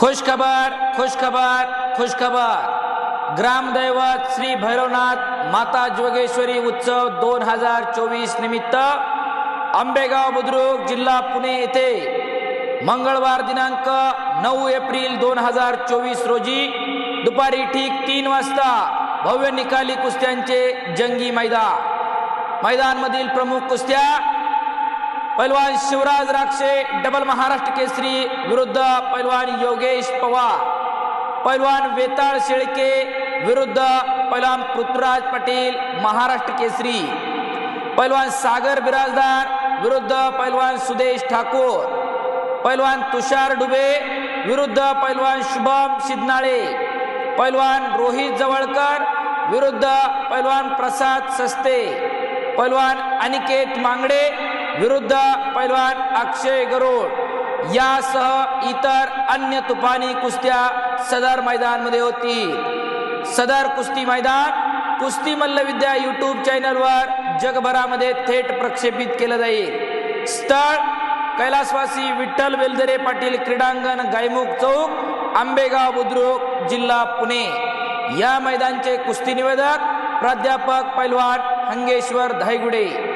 खुशखबर खुशखबर खुशखबर ग्रामदैवत श्री भैरवनाथ माता जोगेश्वरी उत्सव दोन हजार चोवीस निमित्त आंबेगाव बुद्रुक जिल्हा पुणे येथे मंगळवार दिनांक नऊ एप्रिल दोन हजार चोवीस रोजी दुपारी ठीक तीन वाजता भव्य निकाली कुस्त्यांचे जंगी मैदान. मैदानमधील प्रमुख कुस्त्या पैलवान शिवराज राक्षे डबल महाराष्ट्र केसरी विरुद्ध पैलवान योगेश पवार। पैलवान वेताळ शेळके विरुद्ध पैलवान पृथ्वीराज पाटील महाराष्ट्र केसरी। पैलवान सागर बिराजदार विरुद्ध पैलवान सुदेश ठाकूर। पैलवान तुषार डुबे विरुद्ध पैलवान शुभम शिदनाळे पैलवान रोहित जवळकर विरुद्ध पैलवान प्रसाद सस्ते। पैलवान अनिकेत मांगडे विरुद्ध पैलवान अक्षय गरुड यासह इतर अन्य तुफानी कुस्त्या सदर मैदानमध्ये होतील सदर कुस्ती मैदान कुस्ती मल्लविद्या यूट्यूब चॅनलवर जगभरामध्ये थेट प्रक्षेपित केलं जाईल. स्थळ कैलासवासी विठ्ठल वेलदरे पाटील क्रीडांगण गायमुख चौक आंबेगाव बुद्रुक जिल्हा पुणे. या मैदानचे कुस्ती निवेदक प्राध्यापक पैलवान हंगेश्वर धायगुडे.